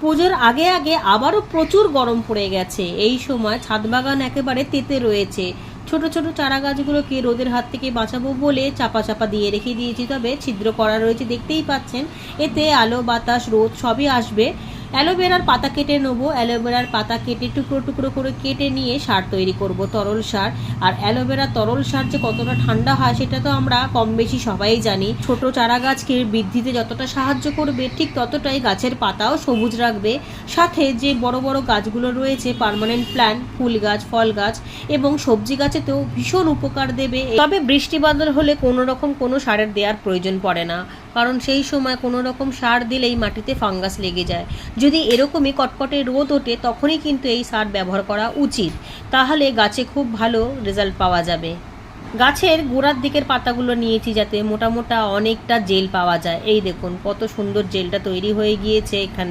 পুজোর আগে আগে আবারও প্রচুর গরম পড়ে গেছে। এই সময় ছাদ বাগান একেবারে তেতে রয়েছে। ছোট ছোট চারা গাছগুলোকে রোদের হাত থেকে বাঁচাবো বলে চাপা চাপা দিয়ে রেখে দিয়েছি, তবে ছিদ্র করা রয়েছে, দেখতেই পাচ্ছেন। এতে আলো, বাতাস, রোদ সবই আসবে। অ্যালোভেরার পাতা কেটে নেব। অ্যালোভেরার পাতা কেটে টুকরো টুকরো করে কেটে নিয়ে সার তৈরি করব, তরল সার। আর অ্যালোভেরা তরল সার যে কতটা ঠান্ডা হয় সেটা তো আমরা কম বেশি সবাই জানি। ছোট চারা গাছকে বৃদ্ধিতে যতটা সাহায্য করবে, ঠিক ততটাই গাছের পাতাও সবুজ রাখবে। সাথে যে বড় বড় গাছগুলো রয়েছে, পার্মানেন্ট প্ল্যান্ট, ফুল গাছ, ফল গাছ এবং সবজি গাছেতেও ভীষণ উপকার দেবে। তবে বৃষ্টি বাদল হলে কোনো রকম কোনো সারের দেওয়ার প্রয়োজন পড়ে না। কারণ সেই সময় কোনো রকম সার দিলেই মাটিতে ফাঙ্গাস লেগে যায়। যদি এরকমই কটকটে রোদ ওঠে, তখনই কিন্তু এই সার ব্যবহার করা উচিত। তাহলে গাছে খুব ভালো রেজাল্ট পাওয়া যাবে। গাছের গোড়ার দিকের পাতাগুলো নিয়েছি যাতে মোটা মোটা অনেকটা জেল পাওয়া যায়। এই দেখুন, কত সুন্দর জেলটা তৈরি হয়ে গিয়েছে এখানে।